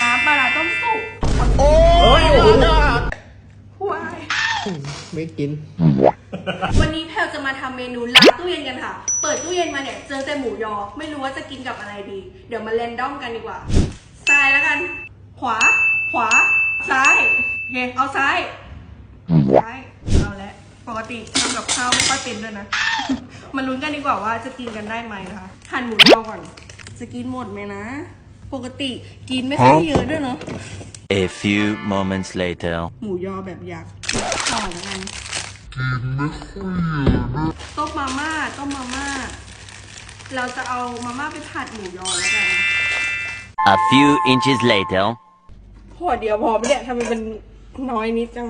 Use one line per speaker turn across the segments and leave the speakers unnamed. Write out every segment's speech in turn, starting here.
น้ำปลาร้าต้มสุก
โอ้ย
ว้าย
ไม่กิน
วันนี้แพลจะมาทำเมนูล้างตู้เย็นกันค่ะ เปิดตู้เย็นมาเนี่ยเจอแต่หมูยอ ไม่รู้ว่าจะกินกับอะไรดี เดี๋ยวมาเรนดอมกันดีกว่า ซ้ายแล้วกัน ขวา ขวา ซ้ายโอเคเอาซ้าย ซ้าย เอาแล้วปกติทำกับข้าวไม่ค่อยเป็นด้วยนะ มาลุ้นกันดีกว่าว่าจะกินกันได้ไหมนะคะ หั่นหมูยอก่อน จะกินหมดไหมนะ ปกติกินไม่ค่อยเยอะด้วยเนาะ
A few moments later.
หมูยอแบบอยากต่อแล้วกันต้มมาม่าต้มมาม่า เราจะเอามาม่าไปผัดหมูยอแล้วกัน
A few inches later.
หัวเดียวพอไหมเนี่ยทำไมเป็นน้อยนิดจัง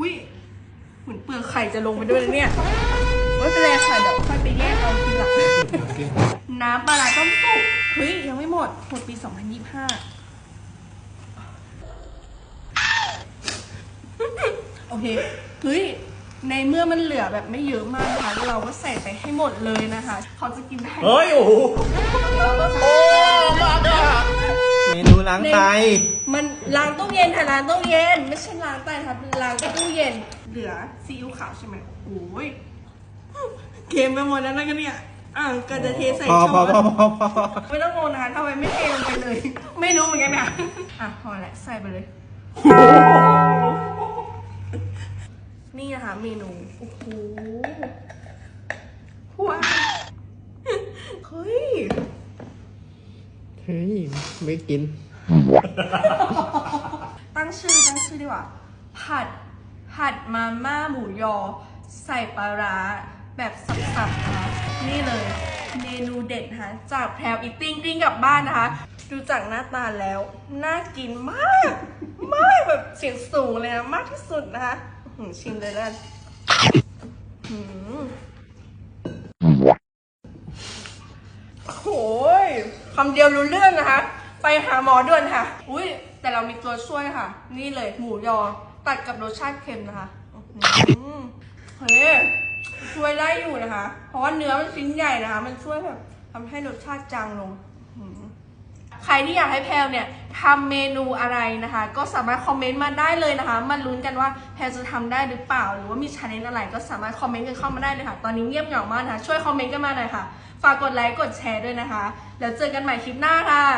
วิเหมือนเปลือกไข่จะลงไปด้วยนะเนี่ย น้ำปลาร้าต้มสุกเฮ้ย ยังไม่หมด หมดปี 2025 โอเค เฮ้ย ในเมื่อมันเหลือแบบไม่เยอะมากนะคะเราก็ใส่ไปให้หมดเลยนะคะ เขาจะกินได้
เฮ้ย โอ้โหโอ้มาดาเมนูล้างไต
มันล้างตู้เย็นค่ะล้างตู้เย็น ไม่ใช่ล้างไตค่ะเป็นล้างตู้เย็น เหลือซีอิ๊วขาวใช่ไหมโอ้ยเค็มไปหมดแล้วนะกันเนี่ย อะก็จะเทใส่
พอ
ช้
พอ
อน
พอพอพอ
ไม่ต้องงงนะคะทำไมไม่เทลงไปเลย ไม่รู้เหมือนกันนะอะพอแหละใส่ไปเลย นี่นะคะเมนูโอ้โหว้าวเฮ้ย
เฮ้ย ไม่กิน
ตั้งชื่อตั้งชื่อดีกว่า ผัด ผัดมาม่าหมูยอ ใส่ปลาร้า แบบสับๆนะคะนี่เลยเมนูเด็ดนะคะจากแพรวอิตติ้งกลิ้งกลับบ้านนะคะ ดูจากหน้าตาแล้วน่ากินมาก มากแบบเสียงสูงเลยนะมากที่สุดนะคะอื้อหือชิมเลยแล้วกันอื้อหือโอ้ยคำเดียวรู้เรื่องนะคะ ไปหาหมอด่วนค่ะ อุ้ยแต่เรามีตัวช่วยค่ะ นี่เลยหมูยอตัดกับรสชาติเค็มนะคะอื้อหือเฮ้ย ช่วยได้อยู่นะคะ เพราะว่าเนื้อมันชิ้นใหญ่นะคะ มันช่วยแบบทำให้รสชาติจางลง ใครที่อยากให้แพลวเนี่ยทำเมนูอะไรนะคะ ก็สามารถคอมเมนต์มาได้เลยนะคะ มาลุ้นกันว่าแพลวจะทำได้หรือเปล่า หรือว่ามีชาเลนจ์อะไรก็สามารถคอมเมนต์กันเข้ามาได้เลยค่ะ ตอนนี้เงียบเหงามากนะคะ ช่วยคอมเมนต์กันมาหน่อยค่ะ ฝากกดไลค์กดแชร์ด้วยนะคะ แล้วเจอกันใหม่คลิปหน้าค่ะ